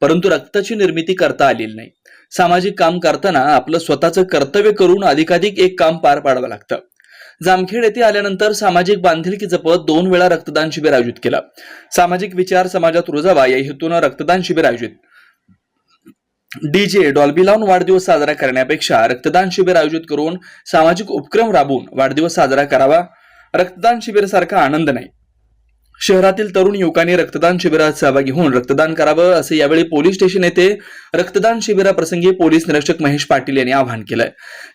परंतु रक्ताची निर्मिती करता आलेली नाही. सामाजिक काम करताना आपलं स्वतःचं कर्तव्य करून अधिकाधिक एक काम पार पाडावं लागतं. जामखेड येथे आल्यानंतर सामाजिक बांधिलकी जपत दोन वेळा रक्तदान शिबिर आयोजित केलं. सामाजिक विचार समाजात रुजावा या हेतूनं रक्तदान शिबिर आयोजित. डीजे डॉल्बी लावून वाढदिवस साजरा करण्यापेक्षा रक्तदान शिबिर आयोजित करून सामाजिक उपक्रम राबवून वाढदिवस साजरा करावा. रक्तदान शिबिरासारखा आनंद नाही. शहरातील तरुण युवकांनी रक्तदान शिबिरात सहभागी होऊन रक्तदान करावं असं यावेळी पोलीस स्टेशन येथे रक्तदान शिबिराप्रसंगी पोलीस निरीक्षक महेश पाटील यांनी आवाहन केलंय.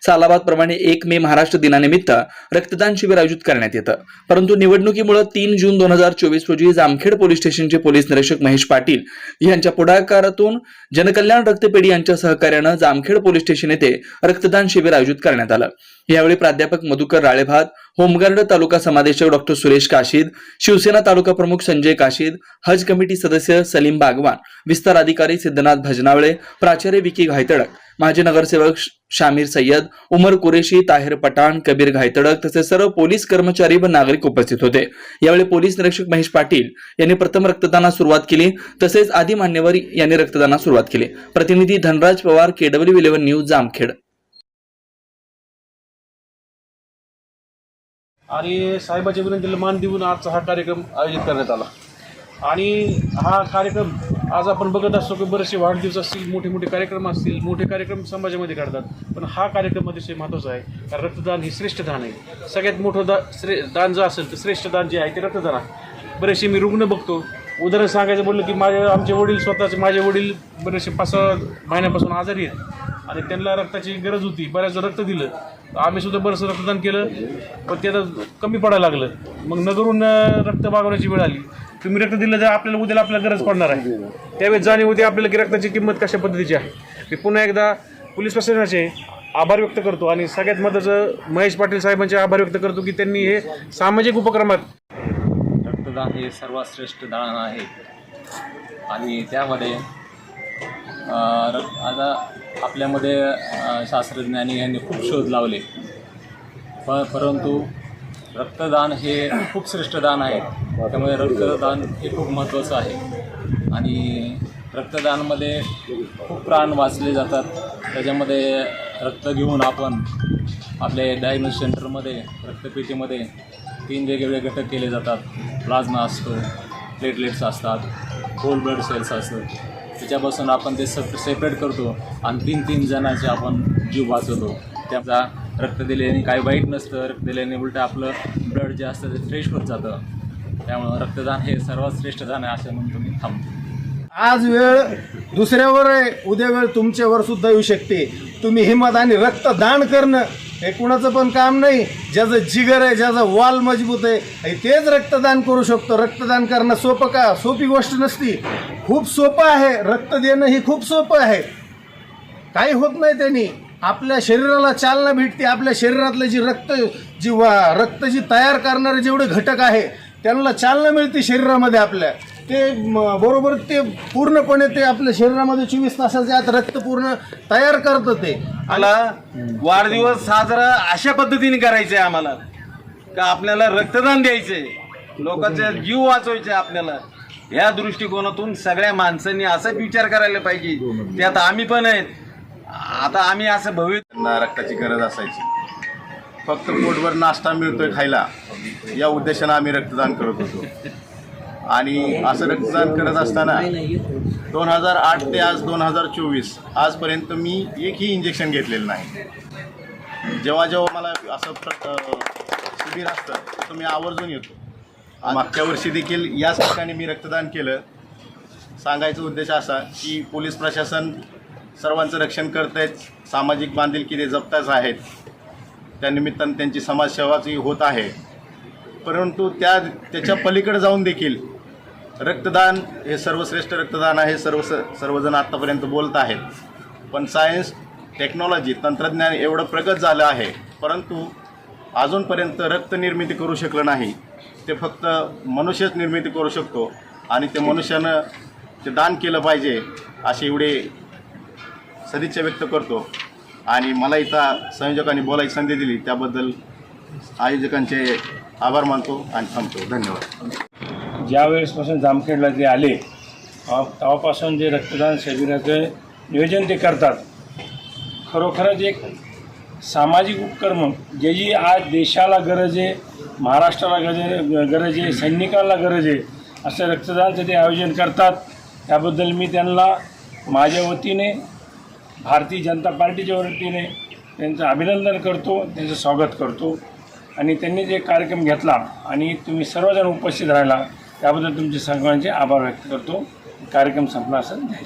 सालाबाद प्रमाणे एक मे महाराष्ट्र दिनानिमित्त रक्तदान शिबिर आयोजित करण्यात येतं. परंतु निवडणुकीमुळे तीन जून दोन हजार चोवीस रोजी जामखेड पोलीस स्टेशनचे पोलीस निरीक्षक महेश पाटील यांच्या पुढाकारातून जनकल्याण रक्तपेढी यांच्या सहकार्यानं जामखेड पोलीस स्टेशन येथे रक्तदान शिबिर आयोजित करण्यात आलं. यावेळी प्राध्यापक मधुकर राळेभात होमगार्ड तालुका समादेशक डॉक्टर सुरेश काशीद शिवसेना तालुका प्रमुख संजय काशीद हज कमिटी सदस्य सलीम बागवान विस्तार अधिकारी सिद्धनाथ भजनावळे प्राचार्य विकी घायतडक माजी नगरसेवक शामीर सय्यद उमर कुरेशी ताहेर पठाण कबीर घायतडक तसेच सर्व पोलीस कर्मचारी व नागरिक उपस्थित होते. यावेळी पोलीस निरीक्षक महेश पाटील यांनी प्रथम रक्तदानास सुरुवात केली तसेच आदी मान्यवर यांनी रक्तदानास सुरुवात केली. प्रतिनिधी Dhanraj Pawar K W eleven news Jamkhed. आणि साहेबाच्या विनंतीला मान देऊन आजचा हा कार्यक्रम आयोजित करण्यात आला. आणि हा कार्यक्रम आज आपण बघत असतो की बरेचसे वाढदिवस असतील मोठे मोठे कार्यक्रम असतील मोठे कार्यक्रम समाजामध्ये काढतात पण हा कार्यक्रम अतिशय महत्त्वाचा आहे कारण रक्तदान हे श्रेष्ठ दान आहे. सगळ्यात मोठं दा श्रे दान जर असेल तर श्रेष्ठ दान जे आहे ते रक्तदान आहे. बरेचसे मी रुग्ण बघतो. उदाहरण सांगायचं बोललं की माझे आमचे वडील स्वतःचे माझे वडील बरेचसे पाच सहा महिन्यापासून आजारी आहेत. आणि त्यांना रक्ताची गरज होती बऱ्याच रक्त दिलं. आम्ही सुद्धा बरंचसं रक्तदान केलं पण ते आता कमी पडायला लागलं. मग नगरून रक्त मागवण्याची वेळ आली. तुम्ही रक्त दिलं तर आपल्याला उद्याला आपल्याला गरज पडणार आहे. त्यावेळेस जाणीव उद्या आपल्याला की रक्ताची किंमत कशा पद्धतीची आहे. मी पुन्हा एकदा पोलीस प्रशासनाचे आभार व्यक्त करतो आणि सगळ्यात महत्त्वाचं महेश पाटील साहेबांचे आभार व्यक्त करतो की त्यांनी हे सामाजिक उपक्रमात रक्तदान हे सर्वात श्रेष्ठ दान आहे. आणि त्यामध्ये आता आपल्यामध्ये शास्त्रज्ञांनी यांनी खूप शोध लावले. प परंतु रक्तदान हे खूप श्रेष्ठ दान आहे. त्यामुळे रक्तदान हे खूप महत्त्वाचं आहे. आणि रक्तदानमध्ये खूप प्राण वाचले जातात. त्याच्यामध्ये रक्त घेऊन आपण आपल्या डायग्नोस सेंटरमध्ये रक्तपेटीमध्ये तीन वेगवेगळे घटक केले जातात. प्लाझ्मा असतो प्लेटलेट्स असतात होल ब्लड सेल्स असतात. त्याच्यापासून आपण ते सप सेपरेट करतो आणि तीन तीन जणांचे आपण जीव वाचवतो. त्याचा रक्त दिल्याने काही वाईट नसतं. रक्त दिल्याने उलटं आपलं ब्लड जे असतं ते फ्रेश होत जातं. त्यामुळं रक्तदान हे सर्वात श्रेष्ठ दान आहे असं म्हणून तुम्ही थांबतो आज वेळ दुसऱ्यावर आहे. उद्या वेळ तुमच्यावर सुद्धा येऊ शकते. तुम्ही हिंमत आणि रक्तदान करणं हे कुणाचं पण काम नाही. ज्याचं जिगर आहे ज्याचं वाल मजबूत आहे तेच रक्तदान करू शकतो. रक्तदान करणं सोपं का? सोपी गोष्ट नसती. खूप सोपं आहे. रक्त देणं ही खूप सोपं आहे. काही होत नाही त्यांनी. आपल्या शरीराला चालना भेटते. आपल्या शरीरातलं जी रक्त जी वा रक्त जी तयार करणारे जेवढे घटक आहे त्यांना चालना मिळते शरीरामध्ये आपल्या. ते बरोबर ते पूर्णपणे ते आपल्या शरीरामध्ये चोवीस तासाच्या आत रक्त पूर्ण तयार करतं ते. मला वाढदिवस साजरा अशा पद्धतीने करायचा आहे आम्हाला. का आपल्याला रक्तदान द्यायचंय. लोकांचे जीव वाचवायचे आपल्याला. या दृष्टिकोनातून सगळ्या माणसांनी असं विचार करायला पाहिजे. त्यात आम्ही पण आहेत. आता आम्ही असं भविष्य रक्ताची गरज असायची. फक्त पोटभर नाश्ता मिळतोय खायला. या उद्देशानं आम्ही रक्तदान करत होतो. आणि असं रक्तदान करत असताना दोन हजार आठ ते आज दोन हजार चोवीस आजपर्यंत मी एकही इंजेक्शन घेतलेलं नाही. जेव्हा जेव्हा मला असं शिबिर असतं तर मी आवर्जून येतो. मागच्या वर्षी देखील याच ठिकाणी मी रक्तदान केलं. सांगायचा उद्देश असा की पोलीस प्रशासन सर्वांचं रक्षण करत आहेत सामाजिक बांधिलकी ते जपताच आहेत. त्यानिमित्तानं त्यांची समाजसेवाच होत आहे. परंतु त्या त्याच्या पलीकडे जाऊन देखील रक्तदान हे सर्वश्रेष्ठ रक्तदान आहे सर्व सर्वजण आत्तापर्यंत बोलत आहेत. पण सायन्स टेक्नॉलॉजी तंत्रज्ञान एवढं प्रगत झालं आहे परंतु अजूनपर्यंत रक्त निर्मिती करू शकलं नाही. ते फक्त मनुष्यच निर्मिती करू शकतो आणि ते मनुष्यानं ते दान केलं पाहिजे अशी एवढे सदिच्छा व्यक्त करतो. आणि मला इथं संयोजकांनी बोलायची संधी दिली त्याबद्दल आयोजकांचे आभार मानतो आणि थांबतो. धन्यवाद. ज्या वेळेसपासून जामखेडला ते आले तेव्हापासून जे रक्तदान शरीराचं नियोजन ते करतात खरोखरच एक सामाजिक उपक्रम. ज्याची आज देशाला गरज आहे महाराष्ट्राला गरज गरज आहे सैनिकांना गरज आहे असं रक्तदानचं ते आयोजन करतात. त्याबद्दल मी त्यांना माझ्या वतीने भारतीय जनता पार्टीच्या वतीने त्यांचं अभिनंदन करतो त्यांचं स्वागत करतो. आणि त्यांनी जे कार्यक्रम घेतला आणि तुम्ही सर्वजण उपस्थित राहिला त्याबद्दल तुमचे सर्वांचे आभार व्यक्त करतो. कार्यक्रम संपला असेल.